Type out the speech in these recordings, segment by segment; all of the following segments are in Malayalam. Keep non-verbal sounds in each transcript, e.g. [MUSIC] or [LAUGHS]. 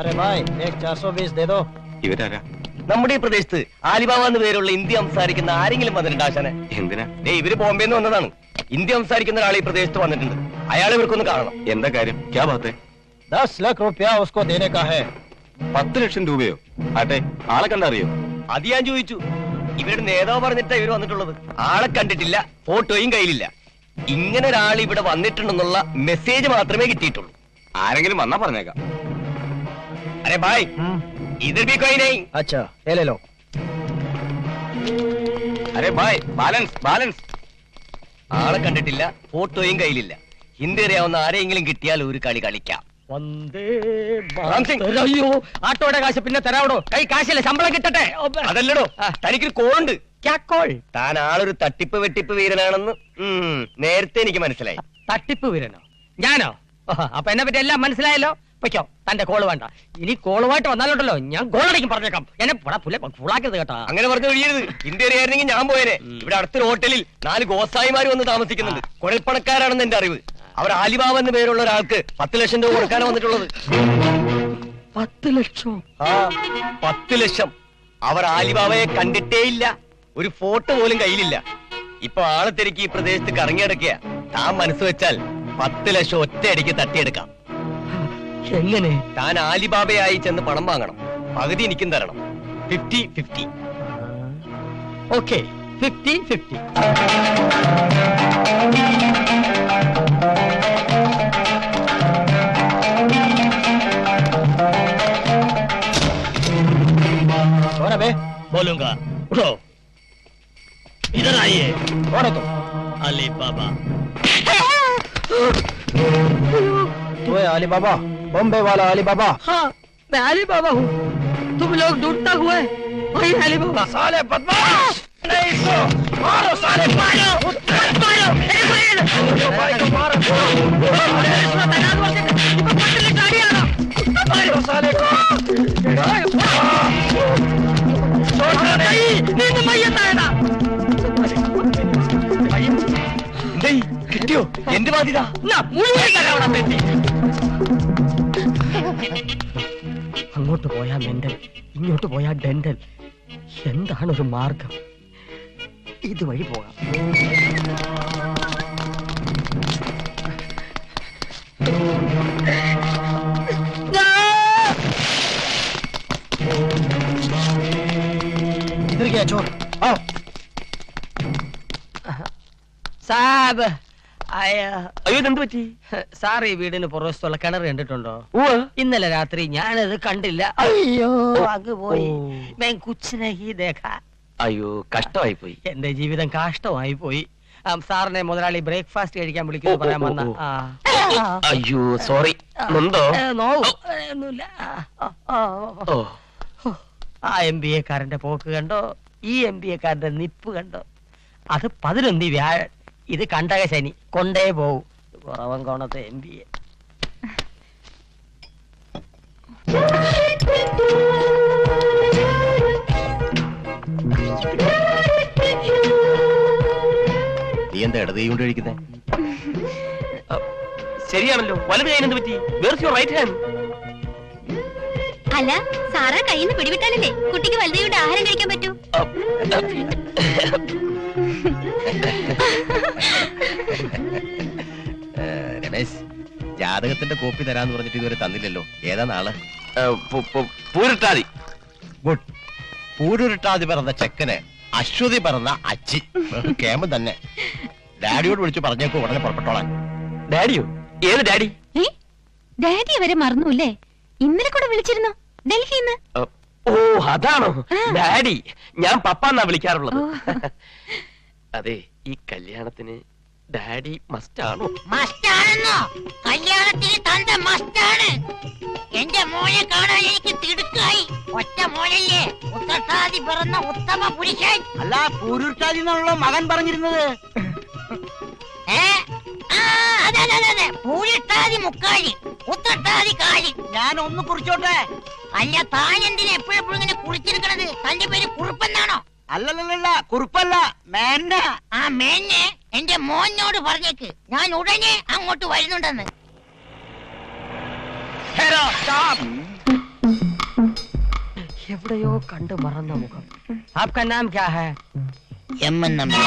अरे भाई एक चार सौ बीस दे दो ഇവരാരാ നമ്മുടെ ഈ പ്രദേശത്ത് ആലിബാബ എന്ന് പേരുള്ള ഹിന്ദി സംസാരിക്കുന്ന ആരെങ്കിലും വന്നിട്ടുണ്ട് ആശാനെ എന്തിനാ ദേ ഇവര് ബോംബെന്ന് വന്നതാണ് ഹിന്ദി സംസാരിക്കുന്ന ഒരാൾ ഈ പ്രദേശത്ത് വന്നിട്ടുണ്ട് അയാൾ ഇവർക്കൊന്ന് കാണണം എന്താ കാര്യം ക്യാ ബാത്തെ दस लाख रुपया उसको देने का है പത്ത് ലക്ഷം രൂപയോ ആട്ടെ ആളെ കണ്ടറിയോ അത് ഞാൻ ചോദിച്ചു ഇവരുടെ നേതാവ് പറഞ്ഞിട്ടാ ഇവര് വന്നിട്ടുള്ളത് ആളെ കണ്ടിട്ടില്ല ഫോട്ടോയും കയ്യിലില്ല ഇങ്ങനെ ഒരാൾ ഇവിടെ വന്നിട്ടുണ്ടെന്നുള്ള മെസ്സേജ് മാത്രമേ കിട്ടിയിട്ടുള്ളൂ ആരെങ്കിലും വന്നാ പറഞ്ഞേക്കാം അരെ ബായ് हम्म, ഇതിൽ ബി കോയി നഹീ अच्छा ये ले लो അരെ ബായ് ബാലൻസ് ബാലൻസ് ആളെ കണ്ടിട്ടില്ല ഫോട്ടോയും കയ്യിലില്ല ഹിന്ദി അറിയാവുന്ന ആരെങ്കിലും കിട്ടിയാൽ ഒരു കളി കളിക്കാം वंदे റാം സിംഗ്. അയ്യോ ആട്ടോയുടെ കാശ് പിന്നെ തരാവടോ കൈ കാശില്ല ശമ്പളം കിട്ടട്ടെ അതല്ലടോ തനിക്കൊരു കോളുണ്ട് ക്യാക്കോൾ താൻ ആളൊരു തട്ടിപ്പ് വെട്ടിപ്പ് വീരനാണെന്ന് ഉം, നേരത്തെ എനിക്ക് മനസ്സിലായി തട്ടിപ്പ് വീരനോ ഞാനോ ഓഹ്, അപ്പൊ എന്നെ പറ്റി എല്ലാം മനസ്സിലായല്ലോ പൊയ്ക്കോ തന്റെ കോൾ വേണ്ട. ഇനി കോളുമായിട്ട് വന്നാലുണ്ടല്ലോ ഞാൻ ഗോളടിക്കും പറഞ്ഞേക്കാം. എന്നെ ഫുള്ളാക്കരുത് കേട്ടാ. അങ്ങനെ പറഞ്ഞു കഴിയരുത് ഇന്ത്യ അറിയായിരുന്നെങ്കിൽ ഞാൻ പോയേനെ. ഇവിടെ അടുത്തൊരു ഹോട്ടലിൽ നാല് ഗോസായിമാര് വന്ന് താമസിക്കുന്നുണ്ട്. കുഴൽപ്പണക്കാരാണെന്ന് എന്റെ അറിവ്. അവർ ആലിബാബ എന്ന പേരുള്ള ഒരാൾക്ക് പത്ത് ലക്ഷം രൂപ കൊടുക്കാനാണ് വന്നിട്ടുള്ളത്. പത്ത് ലക്ഷം? ആ പത്ത് ലക്ഷം. അവർ ആലിബാബയെ കണ്ടിട്ടേ ഇല്ല. ഒരു ഫോട്ടോ പോലും കയ്യിലില്ല. ഇപ്പൊ ആളെ തിരക്കി ഈ പ്രദേശത്ത് കറങ്ങിയടക്കുക താൻ മനസ്സ് വെച്ചാൽ പത്ത് ലക്ഷം ഒറ്റയടിക്ക് തട്ടിയെടുക്കാം. എങ്ങനെ താൻ ആലിബാബയായി ചെന്ന് പണം വാങ്ങണം പകുതി എനിക്കും തരണം fifty fifty okay fifty fifty कौन है बे बोलूंगा उठो इधर आइए कौन है तू अली बाबा तू है अली बाबा बॉम्बे वाला अली बाबा हाँ मैं अली बाबा हूँ तुम लोग ढूंढता हुआ है वही अली बाबा साले बदमाश नहीं इसको मारो साले मारो मारो एक भाई को मारो मारो साले को നിന്ന് മയ്യത്തായതാ എന്തേയ് കിട്ടിയോ എന്ത് ബാധ്യത എന്നാ മുഴുവൻ തരാവണം തെറ്റി അങ്ങോട്ട് പോയാ മെന്റൽ ഇങ്ങോട്ട് പോയാ ഡെന്റൽ എന്താണ് ഒരു മാർഗം ഇതുവഴി പോകാം इधर गया चोर आओ സാബ് അയ്യ ഇതെന്ത് പറ്റി? സാർ ഈ വീടിന് പുറവശത്തുള്ള കിണർ കണ്ടിട്ടുണ്ടോ? ഇന്നലെ രാത്രി ഞാനത് കണ്ടില്ല. അയ്യോ. അങ്ങ് പോയി. ഞാൻ കുച്ചിനഹി ദേഖ. അയ്യോ കഷ്ടമായി പോയി. എന്റെ ജീവിതം കാഷ്ടമായി പോയി. സാറിനെ മുതലാളി ബ്രേക്ക്ഫാസ്റ്റ് കഴിക്കാൻ വിളിക്കുന്നു പറയാൻ വന്ന. അയ്യോ സോറി. നൊന്തോ ആ, എം ബി എക്കാരന്റെ പോക്ക് കണ്ടോ? ഈ എം ബി എക്കാരന്റെ നിപ്പ് കണ്ടോ? അത് പതിനൊന്നി വ്യാഴൻ ഇത് കണ്ടക ശനി. കൊണ്ടേ പോവും. കുറവൻ കോണത്തെ എം ബി നീ എന്താ ഇടത് കൊണ്ട് കഴിക്കുന്നേ? ശരിയാണല്ലോ. വലത് കൈ എന്ത് പറ്റി? വേർസ് യുവർ റൈറ്റ് ഹാൻഡ് അല്ല സാറാ കയ്യിൽ നിന്ന് പിടിവിട്ടാലല്ലേ കുട്ടിക്ക് വലുതായിട്ട് ആഹാരം കഴിക്കാൻ പറ്റൂ? രമേശ് ജാതകത്തിന്റെ കോപ്പി തരാന്ന് പറഞ്ഞിട്ട് ഇതുവരെ തന്നില്ലല്ലോ. ഏതാ നാൾ? പൂരിട്ടാതി. ഗുഡ്. പൂരുരുട്ടാതി പിറന്ന ചെക്കന് അശ്വതി പറഞ്ഞ അച്ചി. കേമ തന്നെ. ഡാഡിയോട് വിളിച്ചു പറഞ്ഞേക്കോ ഉടനെ പുറപ്പെട്ടോളാൻ ഡാഡിയോ? ഏത് ഡാഡി? ഡാഡി അവരെ മറന്നുല്ലേ? ഇന്നലെ കൂടെ വിളിച്ചിരുന്നു? ഡൽഹിന്ന്? ഓ അതാണോ. ഡാഡി ഞാൻ പപ്പാന്നാ വിളിക്കാറുള്ളത്. അതെ. ഈ കല്യാണത്തിന് ഡാഡി മസ്റ്റാണോ? മസ്റ്റാണെന്നോ? കല്യാണത്തിന് തന്റെ മസ്റ്റാണ്. എന്റെ മോനെ കാണാൻ എനിക്ക് തിടുക്കായി. ഒറ്റ മോനല്ലേ. ഉത്തസാദി പിറന്ന ഉത്തമ പുരുഷൻ. അല്ല പൂരുട്ടാതി എന്നുള്ള മകൻ പറഞ്ഞിരുന്നത്. ഏ? ആ അതെ അതെ അതെ, അതെ. പൂരിട്ടാതി മുക്കാലി ഉത്തട്ടാതി കാലി. ഞാൻ ഒന്ന് കുറിച്ചോട്ടെ? അല്ല താൻ എന്തിനാ എപ്പോഴെപ്പോഴും ഇങ്ങനെ കുറിച്ചെടുക്കണത് തന്റെ പേര് കുറുപ്പെന്നാണോ അല്ലല്ലല്ല കുറുപ്പല്ല മേന്ന ആ മേന്നെ എന്റെ മോനോട് പറഞ്ഞേക്ക്. ഞാൻ ഉടനെ അങ്ങോട്ട് വരുന്നുണ്ടെന്ന്. എവിടെയോ കണ്ടു മറന്ന മുഖം. ആപ്ക നാം ക്യാ ഹേ? എം എൻ നമ്പി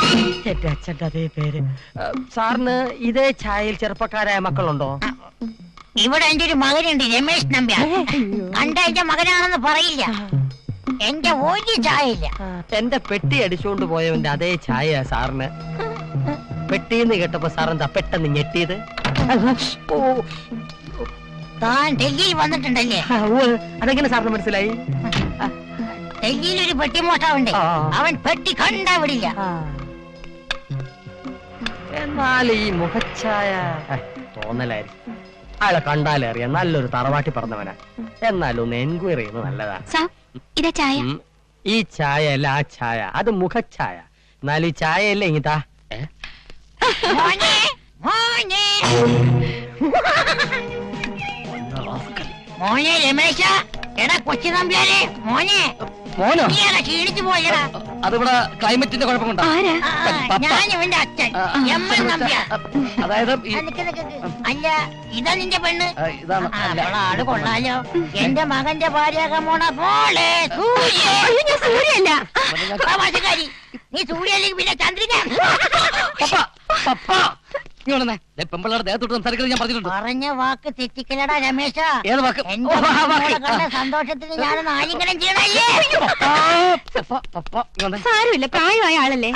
എന്റെ അച്ഛന്റെ അതേ പേര്. സാറിന് ഇതേ ഛായയിൽ ചെറുപ്പക്കാരായ മക്കളുണ്ടോ? ഇവിടെ എന്റെ ഒരു മകനുണ്ട് രമേശ് നമ്പ്യാർ. കണ്ട എന്റെ മകനാണെന്ന് പറയില്ല. എന്റെ ഒരു ചായയില്ല. ആ, എന്റെ പെട്ടി അടിച്ചുകൊണ്ട് പോയവന്റെ അതേ ഛായ സാറിന്. പെട്ടിന്ന് കേട്ടപ്പോ സാർ എന്താ പെട്ടെന്ന് ഞെട്ടിയത്? ഓ. താൻ ഡൽഹിയിൽ വന്നിട്ടുണ്ടല്ലേ? അതെങ്ങനെ സാറിന് മനസ്സിലായി? ഡൽഹിയിൽ ഒരു പെട്ടി മോഷാവുണ്ട് അവൻ പെട്ടി കണ്ടാ വിടില്ല. എന്നാൽ ഈ മുഖച്ഛായ. ഏ, തോന്നലായിരിക്കും അയാളെ കണ്ടാലേ നല്ലൊരു തറവാട്ടി പറഞ്ഞവനാ എന്നാലും ഒന്ന് എൻക്വയറി ചെയ്യുന്നത് നല്ലതാ. ഇതാ ചായ. ഈ ചായ അല്ല ആ ചായ. അത് മുഖച്ചായ. എന്നാൽ ഈ ചായ അല്ലേ ഇങ്ങിതാ മോനെ രമേശ എടാ കൊച്ചു നമ്പ്യാരെ മോനെ. മോനോ? നീ എടാ ക്ഷീണിച്ചു പോയടാ അതിവിടെ ക്ലൈമറ്റിന്റെ കുഴപ്പമുണ്ടോ? കൊണ്ടാ ആരാ? ആ, ഞാൻ ഇവന്റെ അച്ഛൻ. എം എൻ നമ്പ്യാർ അതായത് ഈ ആ, നിക്ക് നിക്ക് നിക്ക്. അല്ല ഇതാ നിന്റെ പെണ്ണ്. ആ, ഇതാണ്. ആ, അല്ല. അവളെ ആൾ കൊള്ളാലോ. എന്റെ മകന്റെ ഭാര്യ പോണ പോലെ സൂര്യ. സൂര്യല്ല തമാശക്കാരി നീ സൂര്യല്ലെങ്കിൽ പിന്നെ ചന്ദ്രിക? പപ്പ, പപ്പ. പറഞ്ഞ വാക്ക് തെറ്റിക്കലടാ രമേശ. ഏത് വാക്ക്? സന്തോഷത്തിന് ഞാനൊന്ന് ആലിംഗനം ചെയ്യണല്ലേ. സാരമില്ല പ്രായമായ ആളല്ലേ?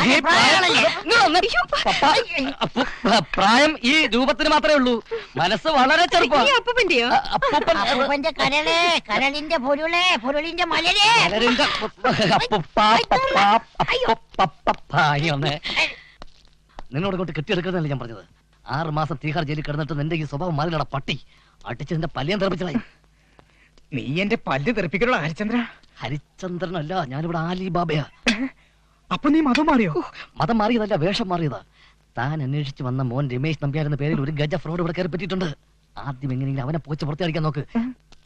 പ്രായം ഈ രൂപത്തിന് മാത്രമേ ഉള്ളൂ. മനസ്സ് വളരെ ചെറുപ്പം അപ്പൂപ്പന്റെയോ അപ്പൂപ്പന്റെ കരളേ കരളിന്റെ പൊരുളേ പൊരുളിന്റെ മലരേ. നിന്നോട് കൊണ്ട് കെട്ടിയെടുക്കുന്നതല്ലേ ഞാൻ പറഞ്ഞത്? ആറ് മാസം തീഹാർ ജയിലിൽ കിടന്നിട്ട് നിന്റെ ഈ സ്വഭാവം മാറിലട പട്ടി. അടിച്ച് നിന്റെ പല്ലിയം തെറിപ്പിച്ചതായി. നീ എന്റെ പല്ല് തെറിപ്പിക്കണോ ഹരിചന്ദ്ര ഹരിചന്ദ്രനല്ല ഞാനിവിടെ ആലി ബാബയാ അപ്പൊ നീ മതം മാറിയോ? മതം മാറിയതല്ല വേഷം മാറിയതാ. താൻ അന്വേഷിച്ച് വന്ന മോൻ രമേശ് നമ്പ്യാർ എന്ന പേരിൽ ഒരു ഗജ ഫ്രോഡ് ഇവിടെ കയറി പറ്റിയിട്ടുണ്ട് ആദ്യം എങ്ങനെയെങ്കിലും അവനെ പോച്ച് പുറത്തടിക്കാൻ നോക്ക്.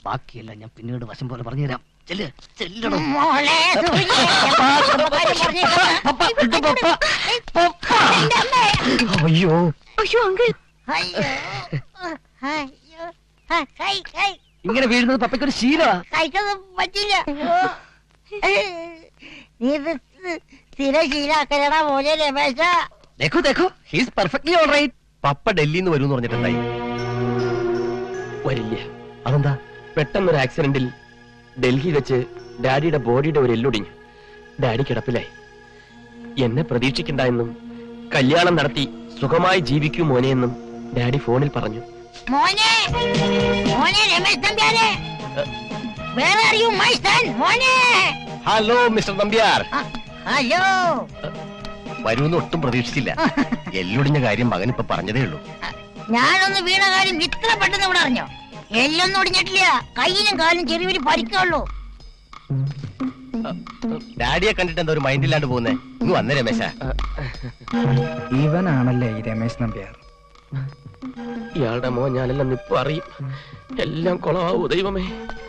ബാക്കിയെല്ലാം ഞാൻ പിന്നീട് വശം പോലെ പറഞ്ഞുതരാം. ചെല്ല് ചെല്ലണം. അയ്യോ. അയ്യോ അങ്കിൾ. ഇങ്ങനെ വീഴുന്നത് പപ്പയ്ക്കൊരു ശീലമാ. കഴിക്കൊന്നും പറ്റില്ല. നീ ഇത് സ്ഥിര ശീലാക്കലടാ മോനെ രമേശ. ദേഖോ ദേഖോ. ഹീസ് പെർഫെക്റ്റ്ലി ഓൾ റൈറ്റ് പപ്പ ഡൽഹിന്ന് വരും പറഞ്ഞിട്ടുണ്ടായി വരില്ല? അതെന്താ? പെട്ടെന്നൊരു ആക്സിഡന്റിൽ ഡൽഹി വെച്ച് ഡാഡിയുടെ ബോഡിയുടെ ഒരു എല്ലൊടിഞ്ഞു. ഡാഡി കിടപ്പിലായി. എന്നെ പ്രതീക്ഷിക്കണ്ട എന്നും കല്യാണം നടത്തി സുഖമായി ജീവിക്കൂ മോനെ എന്നും ഡാഡി ഫോണിൽ പറഞ്ഞു. മോനെ മോനെ Ramesh നമ്പ്യാരെ. Where are you my son മോനെ. Hello mister Nambiar. ഹലോ. വരുമെന്ന് ഒട്ടും പ്രതീക്ഷിച്ചില്ല. [LAUGHS] എല്ലൊടിഞ്ഞ കാര്യം മകൻ ഇപ്പൊ പറഞ്ഞതേ ഉള്ളൂ. ഞാനൊന്ന് വീണ കാര്യം ഇത്ര പെട്ടെന്ന് ഇവിടെ അറിഞ്ഞോ? എല്ലൊന്നും ഒടിഞ്ഞിട്ടില്ല. കയ്യിലും കാലും ചെറിയൊരു പരിക്കുള്ളൂ. ഡാഡിയെ കണ്ടിട്ട് എന്താ ഒരു മൈൻഡില്ലാണ്ട് പോകുന്നേ. ഇങ്ങ് വന്നേ രമേശ. ഇവനാണല്ലേ ഈ രമേശ് നമ്പ്യാർ? ഇയാളുടെ മോൻ ഞാനെല്ലാം നിപ്പ് അറിയും. എല്ലാം കൊളവാവൂ ദൈവമേ.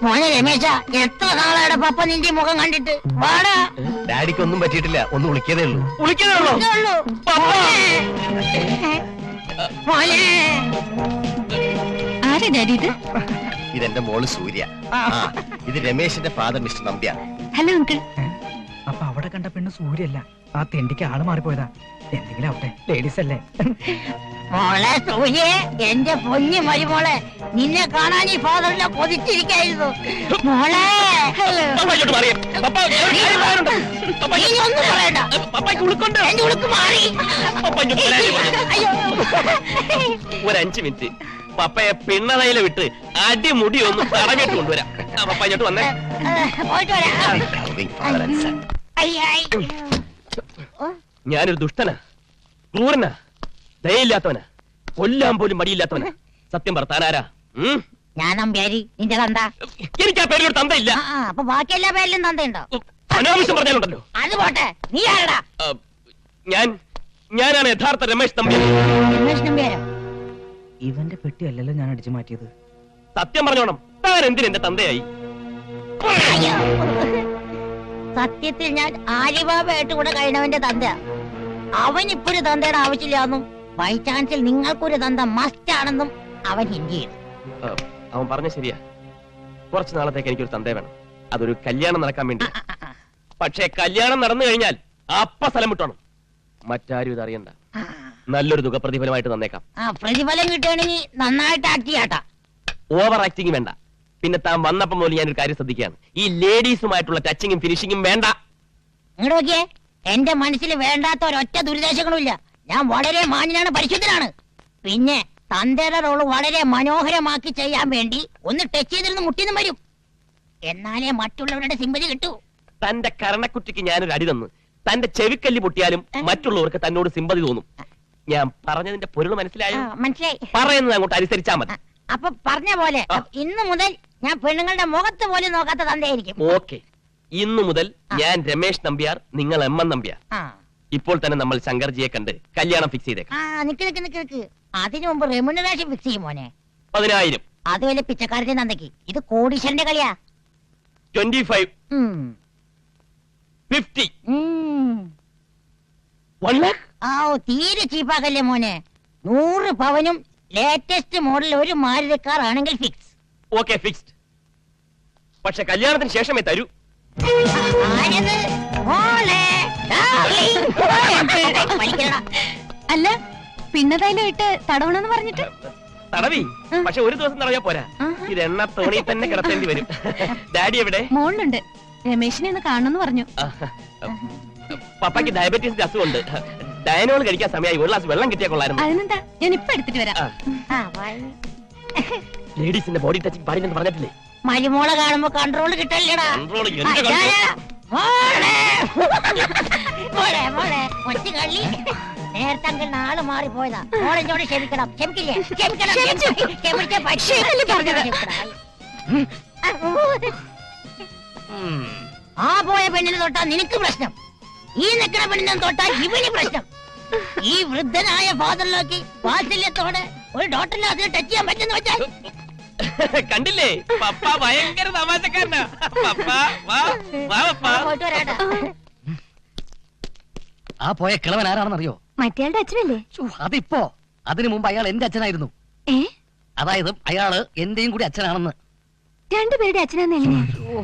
മോനെ രമേശ എത്ര നാളായുടെ പപ്പ നിന്റെ മുഖം കണ്ടിട്ട്? വാടാ. ഡാഡിക്ക് ഒന്നും പറ്റിയിട്ടില്ല. ഒന്ന് വിളിക്കതേ ഉള്ളൂ. വിളിക്കതേ ഉള്ളൂ. മോനെ ആരാ ഡാഡി ഇത്? ഇതെന്റെ മോൾ സൂര്യ. ആ. ഇത് രമേശിന്റെ father mister Nambiar hello uncle അപ്പൊ അവിടെ കണ്ട പെണ്ണ് സൂര്യല്ല. ആ തെണ്ടിക്ക് ആൾ മാറിപ്പോയതാ. എന്തെങ്കിലും ആവട്ടെ. ലേഡീസ് അല്ലേ? മോളെ സൂര്യ എന്റെ പൊന്നി മരുമോളെ നിന്നെ കാണാൻ ഈ ഫാദറിനെ കൊതിച്ചിരിക്കായിരുന്നു. മോളെ! ഒരു അഞ്ചു മിനിറ്റ്. പപ്പയെ പിണ്ണതയിൽ വിട്ട് അടിമുടി ഒന്ന് തടവിട്ട് കൊണ്ടുവരാം. ആ, പപ്പ ഇങ്ങോട്ട് വന്നേ. പോയിട്ട് വരാം. ഞാനൊരു ദുഷ്ടനാ. ക്രൂരനാ. ദയയില്ലാത്തവനാ. കൊല്ലാൻ പോലും മടിയില്ലാത്തവനാ. സത്യം പറത്താനാരാ ഞാൻ നമ്പ്യാരി നിന്റെ തന്ത. എനിക്ക് ആ പേരിലൊരു തന്തയില്ല. അപ്പൊ ബാക്കി എല്ലാ പേരിലും തന്തയുണ്ടോ? അനാവശ്യം പറഞ്ഞാലുണ്ടല്ലോ. അത് പോട്ടെ. നീ ആരടാ? ഞാൻ ഞാനാണ് യഥാർത്ഥ രമേശ് തമ്പി രമേശ് നമ്പ്യാരോ? ഇവന്റെ പെട്ടി അല്ലല്ലോ ഞാൻ അടിച്ചു മാറ്റിയത്. സത്യം പറഞ്ഞോണം. താൻ എന്തിന് എന്റെ തന്തയായി? സത്യത്തിൽ ഞാൻ ആലിബാബയായിട്ട് കൂടെ കഴിഞ്ഞവന്റെ തന്ത അവൻ ഇപ്പൊരു തന്തയുടെ ആവശ്യമില്ലാന്നും ബൈ ചാൻസിൽ നിങ്ങൾക്കൊരു തന്ത മസ്റ്റ് ആണെന്നും അവൻ ഹിന്ദി ചെയ്തു അവൻ പറഞ്ഞ ശരിയാ. കുറച്ചു നാളത്തേക്ക് എനിക്കൊരു തന്തേ വേണം. അതൊരു കല്യാണം നടക്കാൻ വേണ്ടി. പക്ഷേ കല്യാണം നടന്നു കഴിഞ്ഞാൽ അപ്പ സ്ഥലം വിട്ടണം മറ്റാരും ഇതറിയണ്ട നല്ലൊരു തുക പ്രതിഫലമായിട്ട് തന്നേക്കാം. ആ പ്രതിഫലം കിട്ടുകയാണെങ്കിൽ നന്നായിട്ട് ആക്ട് ചെയ്യാട്ടാ. ഓവർ ആക്ടിങ് വേണ്ട. പിന്നെ താൻ വന്നപ്പം ഞാൻ ഞാനൊരു കാര്യം ശ്രദ്ധിക്കുകയാണ്. ഈ ലേഡീസുമായിട്ടുള്ള ടച്ചിങ്ങും ഫിനിഷിങ്ങും വേണ്ട. ഇങ്ങോട്ട് നോക്കിയേ. എന്റെ മനസ്സിൽ വേണ്ടാത്ത ഒരൊറ്റ ദുരിദേശങ്ങളും ഇല്ല ഞാൻ വളരെ മാന്യനാണ് പരിശുദ്ധനാണ്. പിന്നെ തന്തയുടെ റോൾ വളരെ മനോഹരമാക്കി ചെയ്യാൻ വേണ്ടി ഒന്ന് ടച്ച് ചെയ്തിരുന്ന് മുട്ടിന്നും വരും. എന്നാലേ മറ്റുള്ളവരുടെ സിമ്പതി കിട്ടൂ. തന്റെ കരണക്കുറ്റിക്ക് ഞാനൊരു അടി തന്നു. തന്റെ ചെവിക്കല്ലി പൊട്ടിയാലും മറ്റുള്ളവർക്ക് തന്നോട് സിമ്പതി തോന്നും. ഞാൻ പറഞ്ഞതിന്റെ പൊരുൾ മനസ്സിലായോ? മനസ്സിലായി. പറയുന്നത് അങ്ങോട്ട് അനുസരിച്ചാ മതി. അപ്പൊ പറഞ്ഞ പോലെ ഇന്നു ഇന്ന് മുതൽ ഞാൻ പെണ്ണുങ്ങളുടെ മുഖത്ത് പോലും നോക്കാത്ത തന്തയായിരിക്കും. ഓക്കെ. ഇന്നു മുതൽ ഞാൻ രമേശ് നമ്പ്യാർ നിങ്ങൾ എം എൻ നമ്പ്യാർ. ഇപ്പോൾ തന്നെ നമ്മൾ ശങ്കർജിയെ കണ്ട് കല്യാണം ഫിക്സ് ചെയ്തേക്കാം. അതിനു മുമ്പ് റെമുനറേഷൻ ഫിക്സ് ചെയ്യും മോനെ. പതിനായിരം. അത് വലിയ പിച്ചക്കാരന്റെ നന്ദക്ക് ഇത് കോടീശ്വരന്റെ കളിയാ. Twenty five. Fifty. One lakh ആ തീരെ ചീപ്പാക്കല്ലേ മോനെ. നൂറ് പവനും ലേറ്റസ്റ്റ് മോഡൽ ഒരു മാരുതി കാർ ആണെങ്കിൽ ഫിക്സ് ഓക്കെ ഫിക്സ്ഡ് പക്ഷെ കല്യാണത്തിന് ശേഷമേ തരൂ. അല്ല പിന്നതായാലും ഇട്ട് തടവണെന്ന് പറഞ്ഞിട്ട്? തടവി. പക്ഷെ ഒരു ദിവസം തടവിയാ പോരാ. ഇത് എണ്ണ തോണി തന്നെ കിടത്തേണ്ടി വരും. ഡാഡി എവിടെ? മോളിലുണ്ട് രമേശിനെ ഒന്ന് കാണണമെന്ന് പറഞ്ഞു. പപ്പയ്ക്ക് ഡയബറ്റീസിന്റെ അസുഖമുണ്ട്. ഡയനോൾ കഴിക്കാൻ സമയമായി ഒരു ഗ്ലാസ് വെള്ളം കിട്ടിയാ കൊള്ളായിരുന്നു. അതിനെന്താ? ഞാൻ ഇപ്പൊ എടുത്തിട്ട് വരാം. ലേഡീസിന്റെ ബോഡി ടച്ചിങ് പാടില്ലെന്ന് പറഞ്ഞിട്ടില്ലേ? മരുമോളെ കാണുമ്പോ കൺട്രോൾ കിട്ടല്ലേടാ. മോളെ. മോളെ കൊച്ചു കള്ളി. നേരത്തെ നാൾ മാറി പോയതാ മോളെന്നോട് ക്ഷമിക്കണം. ക്ഷമിക്കില്ലേ? ക്ഷമിക്കണം. ക്ഷമിച്ച. പക്ഷേ. ആ പോയ പെണ്ണിനെ തൊട്ടാ നിനക്ക് പ്രശ്നം. ഈ നിൽക്കുന്ന പെണ്ണിനെ തൊട്ടാ ഇവന് പ്രശ്നം. ഈ വൃദ്ധനായ ഫാദറിലേക്ക് വാത്സല്യത്തോടെ ഒരു ഡോക്ടറിനെ അതിന് ടച്ച് ചെയ്യാൻ പറ്റുന്ന വെച്ചാൽ [LAUGHS] കണ്ടില്ലേ? പപ്പ ഭയങ്കര തമാശക്കാരനാ. പപ്പ വാ വാ പപ്പ. ആ, പോയ കിളവൻ ആരാണെന്നറിയോ? മറ്റേയാളുടെ അച്ഛനല്ലേ? അതിപ്പോ. അതിനു മുമ്പ് അയാൾ എന്റെ അച്ഛനായിരുന്നു. അതായത് അയാൾ എന്റെയും കൂടി അച്ഛനാണെന്ന്. രണ്ടുപേരുടെ അച്ഛനാന്ന് എങ്ങനെയാ?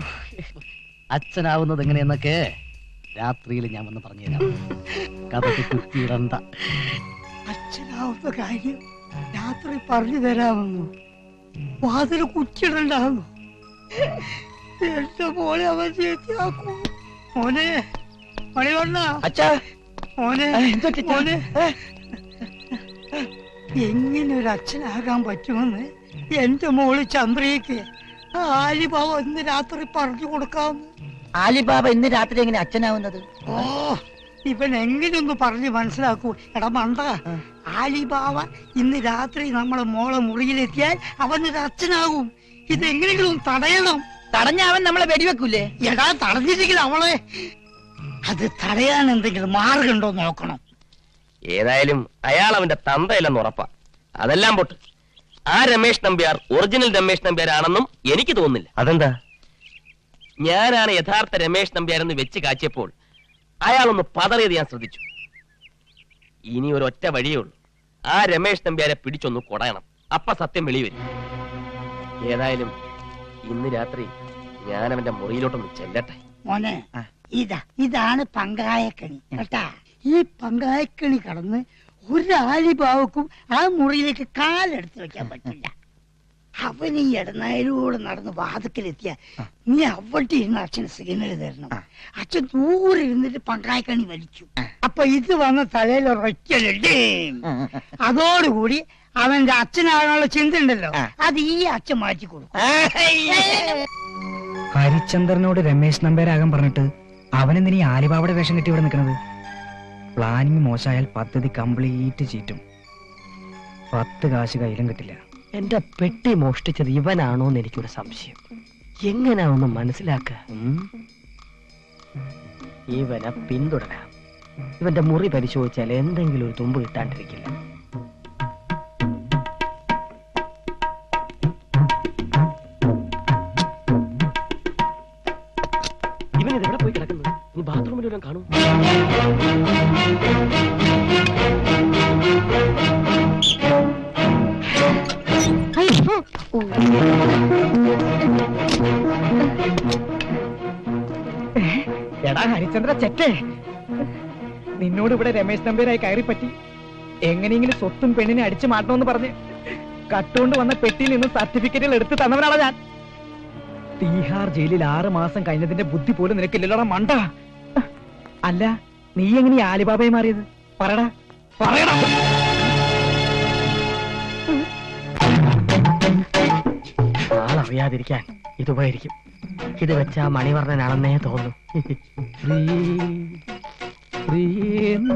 അച്ഛനാവുന്നത് എങ്ങനെയെന്നൊക്കെ രാത്രിയിൽ ഞാൻ വന്ന് പറഞ്ഞുതരാം. കഥക്ക് കുത്തിയിടണ്ട. അച്ഛനാവുന്ന കാര്യം രാത്രി പറഞ്ഞു തരാമെന്നു. വാതിൽ കുച്ചിടണ്ടാകും എന്റെ മോനെ അവൻ മോനെ മണിവണ്ണ അച്ഛാ. മോനെ മോനെ. എങ്ങനെ ഒരു അച്ഛനാകാൻ പറ്റുമെന്ന് എന്റെ മോൾ ചന്ദ്രയ്ക്ക് ആലിബാബ ഇന്ന് രാത്രി പറഞ്ഞു കൊടുക്കാം. ആലിബാബ ഇന്ന് രാത്രി എങ്ങനെ അച്ഛനാവുന്നത്? ഓ ഇവൻ എങ്ങനെയൊന്ന് പറഞ്ഞു മനസ്സിലാക്കൂ. എടാ മണ്ട ആലിബാബ ഇന്ന് രാത്രി നമ്മളെ മോളെ മുറിയിലെത്തിയാൽ അവനൊരു അച്ഛനാകും. ഇത് എങ്ങനെയെങ്കിലും തടയണം. തടഞ്ഞ അവൻ നമ്മളെ വെടിവെക്കൂലേ? എടാ തടഞ്ഞില്ലെങ്കിൽ അവളെ. അത് തടയാൻ എന്തെങ്കിലും മാർഗമുണ്ടോ നോക്കണം. ഏതായാലും അയാൾ അവന്റെ തന്തയില്ലെന്ന് ഉറപ്പാ. അതെല്ലാം പൊട്ട്. ആ രമേശ് നമ്പ്യാർ ഒറിജിനൽ രമേശ് നമ്പ്യാരാണെന്നും എനിക്ക് തോന്നുന്നില്ല. അതെന്താ? ഞാനാണ് യഥാർത്ഥ രമേശ് നമ്പ്യാരെന്ന് വെച്ച് കാച്ചിയപ്പോൾ അയാളൊന്ന് പതറിയത് ഞാൻ ശ്രദ്ധിച്ചു. ഇനി ഒരു ഒറ്റ വഴിയേ ഉള്ളൂ. ആ രമേശ് നമ്പ്യാരെ പിടിച്ചൊന്ന് കൊടയണം. അപ്പ സത്യം വെളി വരും. ഏതായാലും ഇന്ന് രാത്രി ഞാൻ അവന്റെ മുറിയിലോട്ടൊന്ന് ചെല്ലട്ടെ. മോനെ ഇതാ ഇതാണ് പങ്കായക്കണി കേട്ടാ? ഈ പങ്കായക്കണി കടന്ന് ഒരാളിഭാവക്കും ആലിബാവക്കും ആ മുറിയിലേക്ക് കാലെടുത്ത് വെക്കാൻ പറ്റില്ല. അവൻ ഈ ഇടനായിലൂടെ നടന്ന് വാതുക്കലെത്തിയ നീ അവിടെ ഇരുന്ന് അച്ഛന് സിഗ്നൽ തരണം. അച്ഛൻ ദൂരെ ഇരുന്നിട്ട് പങ്കായക്കണി വലിച്ചു. അപ്പൊ ഇത് വന്ന തലയിൽ ഒരൊറ്റ അതോടുകൂടി അവന്റെ അച്ഛനാകാനുള്ള ചിന്ത ഉണ്ടല്ലോ. അത് ഈ അച്ഛൻ മാറ്റി കൊടുക്കും. ഹരിചന്ദ്രനോട് രമേശ് നമ്പേരാകാൻ പറഞ്ഞിട്ട് അവനെന്തിനീ ആലിബാബയുടെ വേഷം കെട്ടി ഇവിടെ നിൽക്കുന്നത് പ്ലാനിങ് മോശമായാൽ പദ്ധതി കംപ്ലീറ്റ് ചീറ്റും. പത്ത് കാശ് കയ്യിലും കിട്ടില്ല. എന്റെ പെട്ടി മോഷ്ടിച്ചത് ഇവനാണോ എന്ന് എനിക്കൊരു സംശയം. എങ്ങനെയാ ഒന്ന് മനസ്സിലാക്ക? ഇവനെ പിന്തുടരാം. ഇവന്റെ മുറി പരിശോധിച്ചാൽ എന്തെങ്കിലും ഒരു തുമ്പ് കിട്ടാണ്ടിരിക്കില്ല. ഹരിചന്ദ്ര ചെറ്റേ. നിന്നോട് ഇവിടെ രമേശ് നമ്പേരായി കയറിപ്പറ്റി. എങ്ങനെയെങ്കിലും സ്വത്തും പെണ്ണിനെ അടിച്ചു മാറ്റണമെന്ന് പറഞ്ഞ് കട്ടുകൊണ്ട് വന്ന പെട്ടിയിൽ നിന്ന് സർട്ടിഫിക്കറ്റുകൾ എടുത്ത് തന്നവനാണ് ഞാൻ? തീഹാർ ജയിലിൽ ആറ് മാസം കഴിഞ്ഞതിന്റെ ബുദ്ധി പോലും നിനക്കില്ലല്ലോടാ മണ്ട. അല്ല നീ എങ്ങനെ ആലിബാബയെ മാറിയത്? പറയടാ. പറയടാ. ആളറിയാതിരിക്കാൻ ഇതുപകരിക്കും ഇത് വെച്ചാ മണിവർണനാണെന്നേ തോന്നുന്നു എന്താ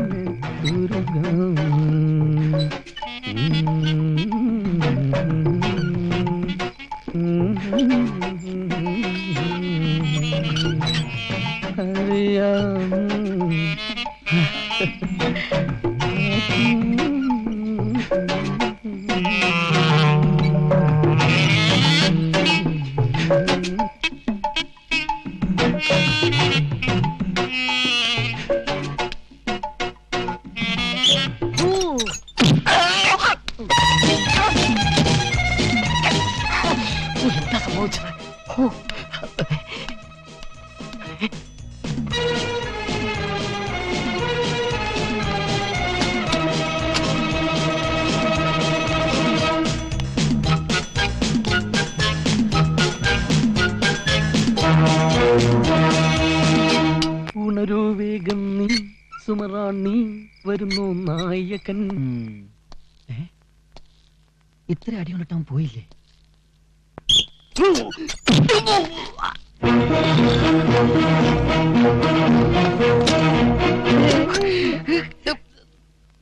വരുന്നു നായകൻ. ഇത്ര അടി കൊണ്ടിട്ട് അവൻ പോയില്ലേ?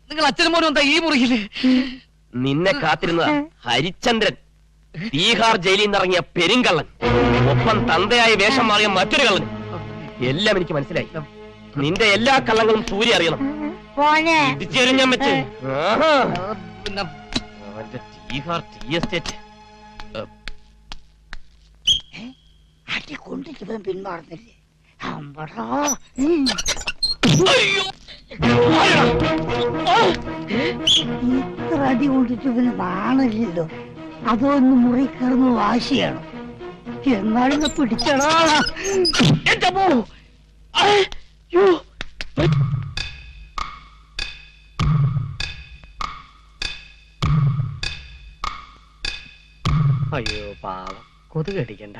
നിങ്ങൾ അച്ഛനും മോനും എന്താ ഈ മുറിയിൽ? നിന്നെ കാത്തിരുന്ന ഹരിചന്ദ്രൻ. ബീഹാർ ജയിലിൽ നിന്നിറങ്ങിയ പെരുങ്കള്ളൻ. ഒപ്പം തന്തയായ വേഷം മാറിയ മറ്റൊരു കള്ളൻ. എല്ലാം എനിക്ക് മനസ്സിലായി. നിന്റെ എല്ലാ കള്ളങ്ങളും സൂര്യ അറിയണം. പോനെ. ഇടിച്ചേരും ഞാൻ വെച്ച്. ആഹാ. പിന്നെ അവന്റെ ബീഹാർ ടി എസ്റ്റേറ്റ് അടി കൊണ്ടിട്ട് ഇവൻ പിന്മാറുന്നില്ലേ? അമ്പടാ. ഉം. ഇത്ര അടി കൊണ്ടിട്ട് ഇവന് നാണില്ലല്ലോ അതൊന്ന് മുറി കയറുന്ന വാശിയാണ്? എന്നാലും പിടിച്ചടാ. എന്റെ പോ അയ്യോ. അയ്യോ പാവം. കൊതുക് കടിക്കണ്ട.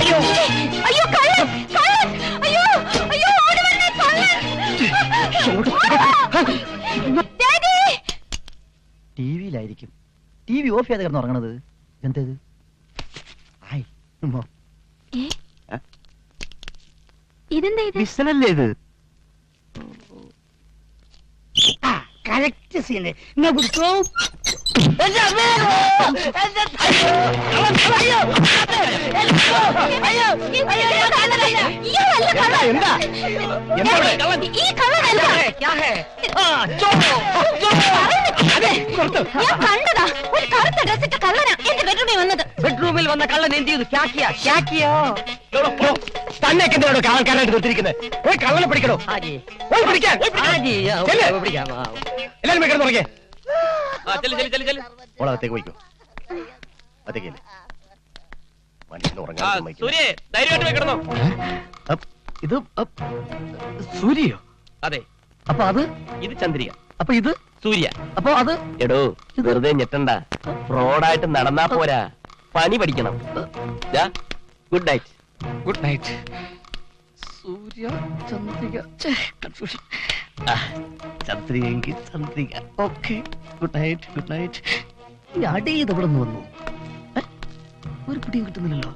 അയ്യോ അയ്യോ കള്ളൻ കള്ളൻ അയ്യോ അയ്യോ ഓടി വന്നേ കള്ളൻ. ഡാഡി. ടി വിയിലായിരിക്കും. ടി വി ഓഫ് ചെയ്ത് കിടന്ന് ഉറങ്ങണത് എന്തേത് ആയ്. ഇതെന്താ ഇത്? വിസലല്ലേ ഇത്? Correct scene. నాకు എന്നാ പിടിച്ചോ ഈ കള്ളനല്ല ഞാൻ കണ്ടതാ ഒരു കറുത്ത ഡ്രസ്സിട്ട കള്ളനാ എന്റെ ബെഡ്റൂമിൽ വന്നത് ബെഡ്റൂമിൽ വന്ന കള്ളൻ എന്ത് ചെയ്തു ക്യാക്കിയാ ക്യാക്കിയോ തന്നെയൊക്കെ എന്തിനാണോ കാണാനായിട്ട് നിർത്തിയിരിക്കുന്നത് പോയി കള്ളനെ പിടിക്കണോ ഹാജി പോയി പിടിക്കാൻ ഹാജി ആ, ചെല്ല്. പിടിക്കാം ആ. എല്ലാരും പോയി കിടന്ന് ഉറങ്ങിയേ ഓളകത്തേക്ക് പോയിക്കോ. ഉറങ്ങാൻ. സൂര്യേ ധൈര്യമായിട്ട് ഇത് സൂര്യയോ അതെ. അപ്പൊ അത്? ഇത് ചന്ദ്രിക. അപ്പൊ ഇത്? സൂര്യ. അപ്പൊ അത്? എടോ വെറുതെ ഞെട്ടണ്ട. ഫ്രോഡായിട്ട് നടന്നാ പോരാ. പണി പഠിക്കണം. Good night. Good night. Surya Chandrika. Confusion. ചന്ദ്രികയെങ്കിൽ Chandrika okay good night good night. ഈ അടി ഇത് എവിടെ നിന്ന് വന്നു ഒരു പിടിയും കിട്ടുന്നില്ലല്ലോ.